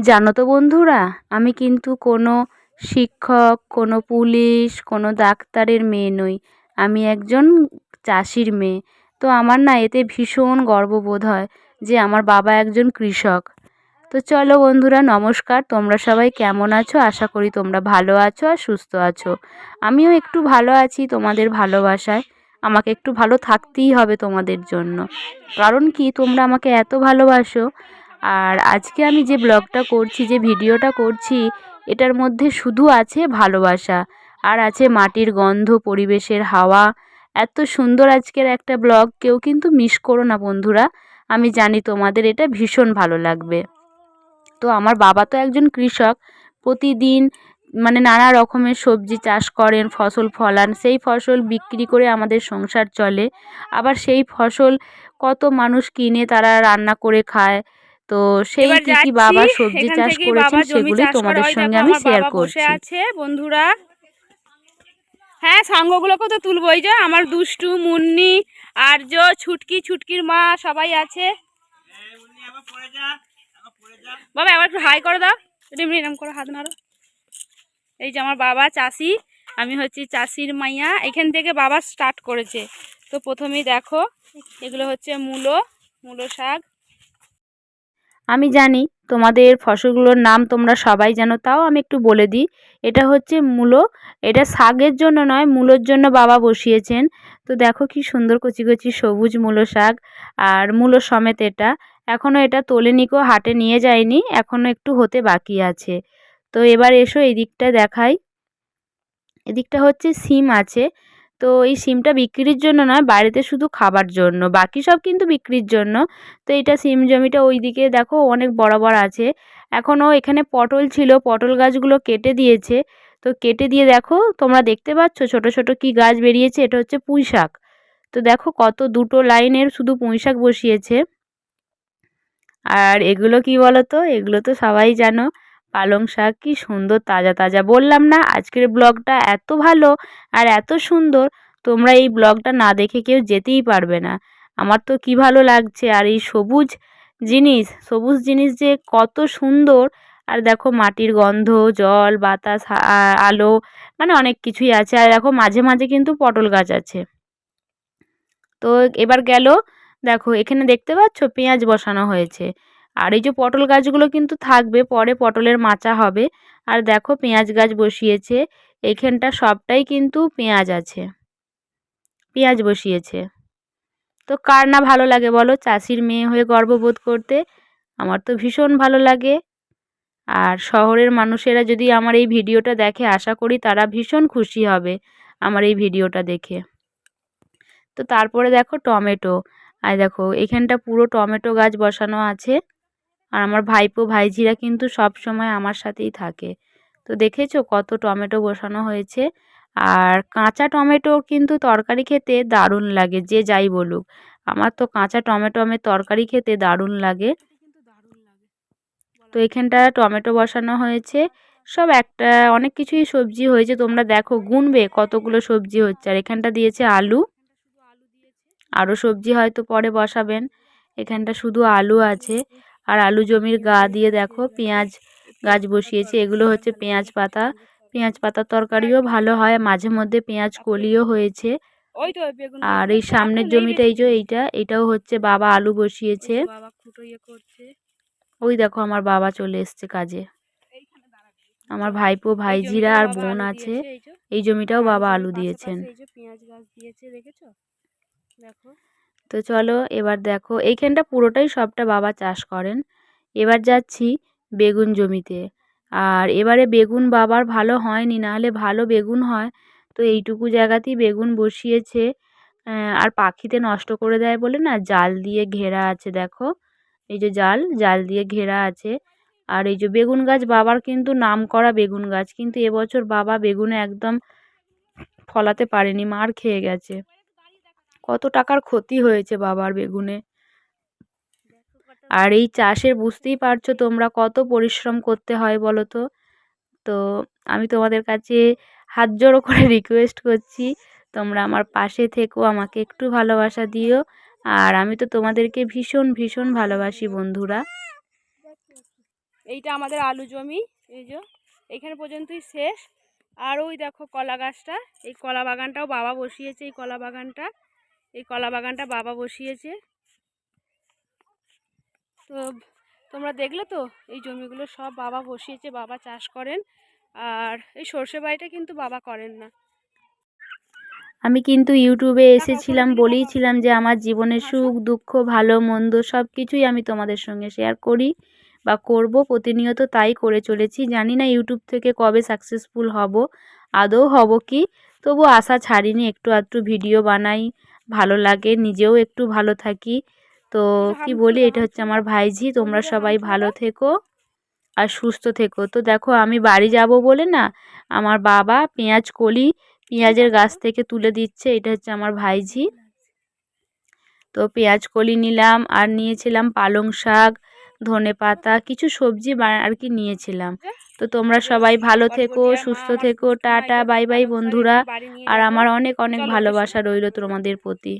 জানো তো বন্ধুরা, আমি কিন্তু কোনো শিক্ষক, কোনো পুলিশ, কোনো ডাক্তারের মেয়ে নই। আমি একজন চাষির মেয়ে। তো আমার না এতে ভীষণ গর্ববোধ হয় যে আমার বাবা একজন কৃষক। তো চলো বন্ধুরা, নমস্কার। তোমরা সবাই কেমন আছো? আশা করি তোমরা ভালো আছো আর সুস্থ আছো। আমিও একটু ভালো আছি তোমাদের ভালোবাসায়। আমাকে একটু ভালো থাকতেই হবে তোমাদের জন্য। কারণ কি, তোমরা আমাকে এত ভালোবাসো। আর আজকে আমি যে ব্লগটা করছি, যে ভিডিওটা করছি, এটার মধ্যে শুধু আছে ভালোবাসা আর আছে মাটির গন্ধ, পরিবেশের হাওয়া। এত সুন্দর আজকের একটা ব্লগ, কেউ কিন্তু মিস করো না বন্ধুরা। আমি জানি তোমাদের এটা ভীষণ ভালো লাগবে। তো আমার বাবা তো একজন কৃষক, প্রতিদিন মানে নানা রকমের সবজি চাষ করেন, ফসল ফলান, সেই ফসল বিক্রি করে আমাদের সংসার চলে। আবার সেই ফসল কত মানুষ কিনে, তারা রান্না করে খায়। তো সেই কি কি বাবা সবজি চাষ করেছেন সেগুলি তোমাদের সঙ্গে আমি শেয়ার করছি। আছে বন্ধুরা। হ্যাঁ সাঙ্গগুলোকে তো তুলবো এই যে আমার দুষ্টু মুন্নি আর্য ছুটকি ছুটকির মা সবাই আছে। বাবা এবার একটু হাই করে দাও। এরম এরম করে হাত নাড়ো। এই যে আমার বাবা চাষি আমি হচ্ছি চাষির মাইয়া। এখান থেকে বাবা স্টার্ট করেছে। তো প্রথমেই দেখো এগুলো হচ্ছে মূলো মূলো শাক। আমি জানি তোমাদের ফসলগুলোর নাম তোমরা সবাই জানো, তাও আমি একটু বলে দিই। এটা হচ্ছে মূলো। এটা শাকের জন্য নয়, মূলোর জন্য বাবা বসিয়েছেন। তো দেখো কি সুন্দর কচি কচি সবুজ মূলো শাক, আর মূলো সমেত এটা। এখনও এটা তোলেনিকো হাটে নিয়ে যায়নি, এখনও একটু হতে বাকি আছে। তো এবার এসো এই দিকটা দেখাই। এদিকটা হচ্ছে সিম আছে। তো এই সিমটা বিক্রির জন্য নয় বাড়িতে শুধু খাবার জন্য, বাকি সব কিন্তু বিক্রির জন্য। তো এটা সিম জমিটা ওই দিকে দেখো অনেক বরাবর আছে। এখনও এখানে পটল ছিল, পটল গাছগুলো কেটে দিয়েছে। তো কেটে দিয়ে দেখো, তোমরা দেখতে পাচ্ছ ছোট ছোট কি গাছ বেরিয়েছে? এটা হচ্ছে পুঁই শাক। তো দেখো কত দুটো লাইনের শুধু পুঁই শাক বসিয়েছে। আর এগুলো কি বলো তো এগুলো তো সবাই জানো। পালং শাক কি সুন্দর তাজা তাজা। বললাম না, আজকের ব্লগটা এত ভালো আর এত সুন্দর, তোমরা এই ব্লগটা না দেখে কেউ যেতেই পারবে না। আমার তো কি ভালো লাগছে আর এই সবুজ জিনিস সবুজ জিনিস যে কত সুন্দর। আর দেখো মাটির গন্ধ, জল, বাতাস আলো মানে অনেক কিছুই আছে। আর দেখো মাঝে মাঝে কিন্তু পটল গাছ আছে। তো এবার গেল, দেখো এখানে দেখতে পাচ্ছ পেঁয়াজ বসানো হয়েছে। আর এই যে পটল গাছগুলো কিন্তু থাকবে, পরে পটলের মাচা হবে। আর দেখো পেঁয়াজ গাছ বসিয়েছে এইখানটা সবটাই কিন্তু পেঁয়াজ আছে। পেঁয়াজ বসিয়েছে। তো কার না ভালো লাগে বলো? চাষির মেয়ে হয়ে গর্ববোধ করতে আমার তো ভীষণ ভালো লাগে। আর শহরের মানুষেরা যদি আমার এই ভিডিওটা দেখে, আশা করি তারা ভীষণ খুশি হবে আমার এই ভিডিওটা দেখে। তো তারপরে দেখো টমেটো। আর দেখো এখানটা পুরো টমেটো গাছ বসানো আছে। আর আমার ভাইপো, ভাইঝিরা কিন্তু সব সময় আমার সাথেই থাকে। তো দেখেছ কত টমেটো বসানো হয়েছে? আর কাঁচা টমেটো কিন্তু তরকারি খেতে দারুণ লাগে, যে যাই বলুক। আমার তো কাঁচা টমেটো আমের তরকারি খেতে দারুণ লাগে। তো এখানটা টমেটো বসানো হয়েছে। সব একটা, অনেক কিছুই সবজি হয়েছে, তোমরা দেখো, গুনবে কতগুলো সবজি হচ্ছে। আর এখানটা দিয়েছে আলু। আরও সবজি হয়তো পরে বসাবেন। এখানটা শুধু আলু আছে। আর আলু জমির গা দিয়ে দেখো পেঁয়াজ গাছ বসিয়েছে। এগুলো হচ্ছে পেঁয়াজ পাতা। পেঁয়াজ পাতার তরকারিও ভালো হয়। মাঝে মধ্যে পেঁয়াজ কলিও হয়েছে। ওই আর এই সামনের জমিটা এই যে এইটা এটাও হচ্ছে বাবা আলু বসিয়েছে। খুঁটো ইয়ে ওই দেখো আমার বাবা চলে এসছে কাজে। আমার ভাইপো ভাইঝিরা আর বোন আছে। এই জমিটাও বাবা আলু দিয়েছেন। পেঁয়াজ গাছ দিয়েছে দেখেছ? দেখো। তো চলো এবার দেখো, এইখানটা পুরোটাই সবটা বাবা চাষ করেন। এবার যাচ্ছি বেগুন জমিতে। আর এবারে বেগুন বাবার ভালো হয়নি, নাহলে ভালো বেগুন হয়। তো এইটুকু জায়গাতেই বেগুন বসিয়েছে। আর পাখিতে নষ্ট করে দেয় বলে না, জাল দিয়ে ঘেরা আছে দেখো। এই যে জাল জাল দিয়ে ঘেরা আছে। আর এই যে বেগুন গাছ, বাবার কিন্তু নাম করা বেগুন গাছ। কিন্তু এবছর বাবা বেগুনে একদম ফলাতে পারেনি, মার খেয়ে গেছে। কত টাকার ক্ষতি হয়েছে বাবার বেগুনে। আর এই চাষের বুঝতেই পারছ তোমরা কত পরিশ্রম করতে হয় বলো তো তো আমি তোমাদের কাছে হাত জোড়ো করে রিকোয়েস্ট করছি তোমরা আমার পাশে থেকো আমাকে একটু ভালোবাসা দিও। আর আমি তো তোমাদেরকে ভীষণ ভীষণ ভালোবাসি বন্ধুরা। এইটা আমাদের আলু জমি এই যে এখানে পর্যন্তই শেষ। আর ওই দেখো কলা গাছটা এই কলা বাগানটাও বাবা বসিয়েছে এই কলা বাগানটা। এই কলা বাগানটা বাবা বসিয়েছে। তো তোমরা দেখলে তো এই জমিগুলো সব বাবা বসিয়েছে বাবা চাষ করেন। আর এই সর্ষে বাড়িটা কিন্তু বাবা করেন না। আমি কিন্তু ইউটিউবে এসেছিলাম বলেইছিলাম যে আমার জীবনের সুখ দুঃখ ভালো মন্দ সব কিছুই আমি তোমাদের সঙ্গে শেয়ার করি বা করব প্রতিনিয়ত তাই করে চলেছি। জানি না ইউটিউব থেকে কবে সাকসেসফুল হব আদৌ হব কি? তবু আশা ছাড়িনি একটু আধটু ভিডিও বানাই। ভালো লাগে নিজেও একটু ভালো থাকি। তো কি বলি এটা হচ্ছে আমার ভাইঝি তোমরা সবাই ভালো থেকো আর সুস্থ থেকো। তো দেখো আমি বাড়ি যাব বলে না আমার বাবা পেঁয়াজ কলি পেঁয়াজের গাছ থেকে তুলে দিচ্ছে এটা হচ্ছে আমার ভাইঝি। তো পেঁয়াজ কলি নিলাম আর নিয়েছিলাম পালং শাক ধনে পাতা কিছু সবজি আর কি নিয়েছিলাম। তো তোমরা সবাই ভালো থেকো সুস্থ থেকো টাটা বাই বাই বন্ধুরা। আর আমার অনেক অনেক ভালোবাসা রইল তোমাদের প্রতি।